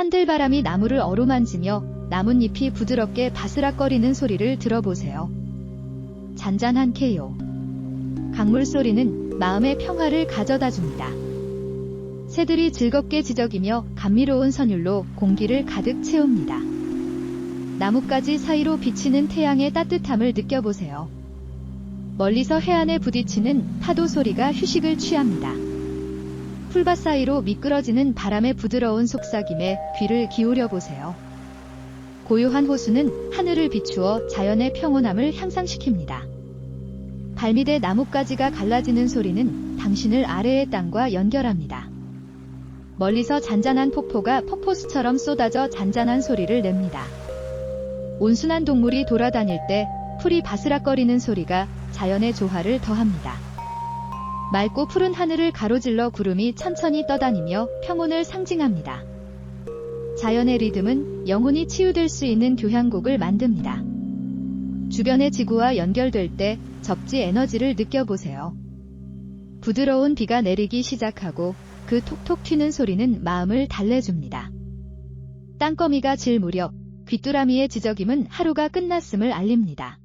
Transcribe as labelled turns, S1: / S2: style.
S1: 산들바람이 나무를 어루만지며 나뭇잎이 부드럽게 바스락거리는 소리를 들어보세요. 잔잔한 케요. 강물 소리는 마음의 평화를 가져다 줍니다. 새들이 즐겁게 지저귀며 감미로운 선율로 공기를 가득 채웁니다. 나뭇가지 사이로 비치는 태양의 따뜻함을 느껴보세요. 멀리서 해안에 부딪히는 파도 소리가 휴식을 취합니다. 풀밭 사이로 미끄러지는 바람의 부드러운 속삭임에 귀를 기울여 보세요. 고요한 호수는 하늘을 비추어 자연의 평온함을 향상시킵니다. 발밑에 나뭇가지가 갈라지는 소리는 당신을 아래의 땅과 연결합니다. 멀리서 잔잔한 폭포가 폭포수처럼 쏟아져 잔잔한 소리를 냅니다. 온순한 동물이 돌아다닐 때 풀이 바스락거리는 소리가 자연의 조화를 더합니다. 맑고 푸른 하늘을 가로질러 구름이 천천히 떠다니며 평온을 상징합니다. 자연의 리듬은 영혼이 치유될 수 있는 교향곡을 만듭니다. 주변의 지구와 연결될 때 접지 에너지를 느껴보세요. 부드러운 비가 내리기 시작하고 그 톡톡 튀는 소리는 마음을 달래줍니다. 땅거미가 질 무렵 귀뚜라미의 지저김은 하루가 끝났음을 알립니다.